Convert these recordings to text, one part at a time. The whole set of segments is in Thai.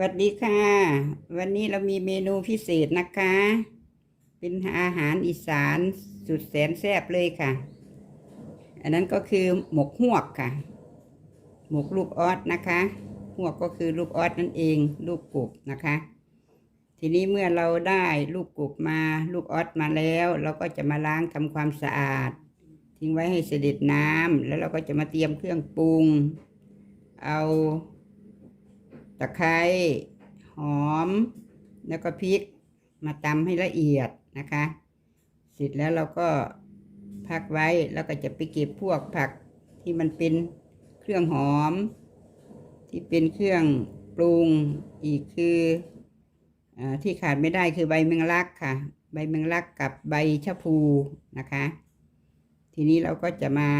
สวัสดีค่ะ วันนี้เรามีเมนูพิเศษนะคะ เป็นอาหารอีสานสุดแสนแซ่บเลยค่ะ อันนั้นก็คือหมกหวกค่ะ หมกลูกออสนะคะหวกก็คือลูกออสนั่นเองลูกกบนะคะ ทีนี้เมื่อเราได้ลูกกบมาลูกออสมาแล้ว เราก็จะมาล้างทำความสะอาด ทิ้งไว้ให้เสด็จน้ำแล้วเราก็จะมาเตรียมเครื่องปรุง เอา ตะไคร้หอม แล้วก็พริกมาตำให้ละเอียดนะคะ เสร็จแล้วเราก็พักไว้แล้วก็จะไปเก็บพวกผักที่มันเป็นเครื่องหอม ที่เป็นเครื่องปรุงอีกคืออที่ขาดไม่ได้คือใบแมงลักค่ะ ใบแมงลักกับใบชะพูนะคะ ทีนี้เราก็จะมา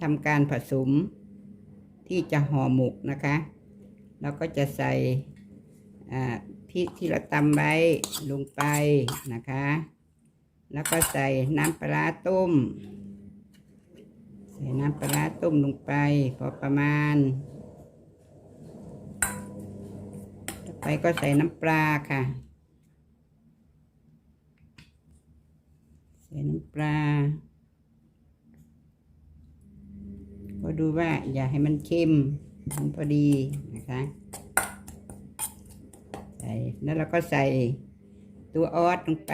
ทำการผสมที่จะห่อหมกนะคะ เราก็จะใส่พริกที่เราตำไว้ลงไปนะคะ แล้วก็ใส่น้ำปลาต้ม ใส่น้ำปลาต้มลงไป พอประมาณ ต่อไปก็ใส่น้ำปลาค่ะ ใส่น้ำปลาก็ดูว่าอย่าให้มันเค็ม มันพอดีนะคะใส่แล้วเราก็ใส่ตัวออสลงไป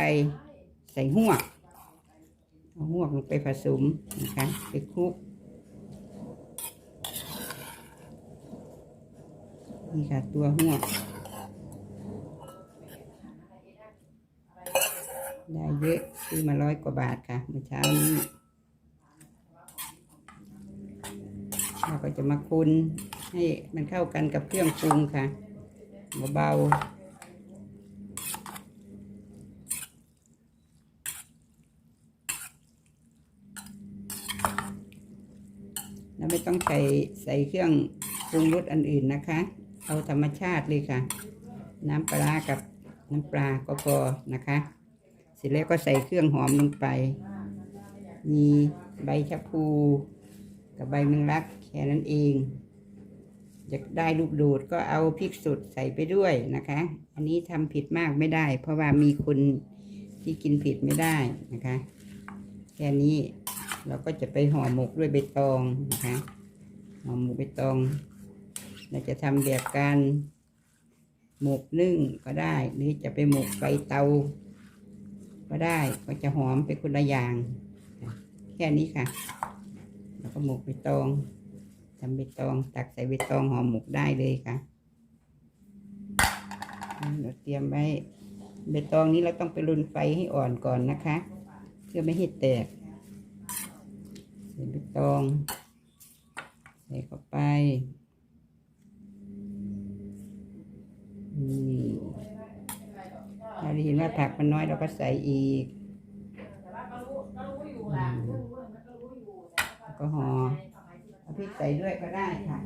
ใส่หวกเอาหวกลงไปผสมนะคะไปคลุกนี่ค่ะตัวหวกได้เยอะซื้อมาร้อยกว่าบาทค่ะเมื่อเช้านี้เราก็จะมาคน ให้มันเข้ากันกับเครื่องปรุงค่ะเบาๆเราไม่ต้องใส่ใส่เครื่องปรุงรสอันอื่นนะคะ เอาธรรมชาติเลยค่ะ น้ำปลากับน้ำปลาก็พอนะคะ เสร็จแล้วก็ใส่เครื่องหอมลงไป มีใบชะพูกับใบแมงลักแค่นั้นเอง อยากได้ลูกโดดก็เอาพริกสดใส่ไปด้วยนะคะ อันนี้ทำผิดมากไม่ได้ เพราะว่ามีคนที่กินผิดไม่ได้นะคะ แค่นี้เราก็จะไปห่อหมกด้วยใบตองนะคะห่อหมกใบตอง เราจะทำแบบการหมกนึ่งก็ได้ หรือจะไปหมกไฟเตา ก็ได้ก็จะหอมไปคนละอย่าง แค่นี้ค่ะ แล้วก็หมกใบตอง ทำใบตองตักใส่ใบตองห่อหมกได้เลยค่ะเราเตรียมไว้ใบตองนี้เราต้องไปรุนไฟให้อ่อนก่อนนะคะ เพื่อไม่ให้แตกใส่ใบตอง ใส่เข้าไปนี่เราเห็นว่าผักมันน้อยเราก็ใส่อีกก็ห่อ เอาพริกใส่ด้วยก็ได้ค่ะ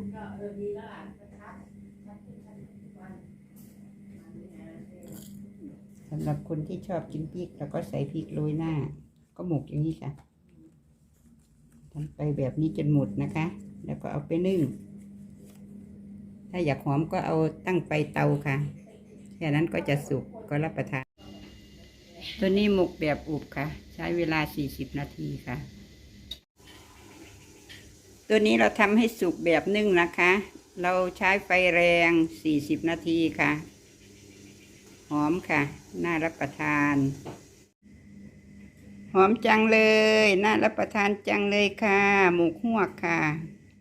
สำหรับคนที่ชอบกินพริกแล้วก็ใส่พริกโรยหน้า ก็หมกอย่างนี้ค่ะทำไปแบบนี้จนหมดนะคะ แล้วก็เอาไปนึ่ง ถ้าอยากหอมก็เอาตั้งไฟเตาค่ะ แค่นั้นก็จะสุกก็รับประทาน ตัวนี้หมกแบบอุบค่ะ ใช้เวลา 40 นาทีค่ะ ตัวนี้เราทำให้สุกแบบนึ่งนะคะ เราใช้ไฟแรง 40 นาทีค่ะ หอมค่ะ น่ารับประทาน หอมจังเลย น่ารับประทานจังเลยค่ะ หมูหวค่ะ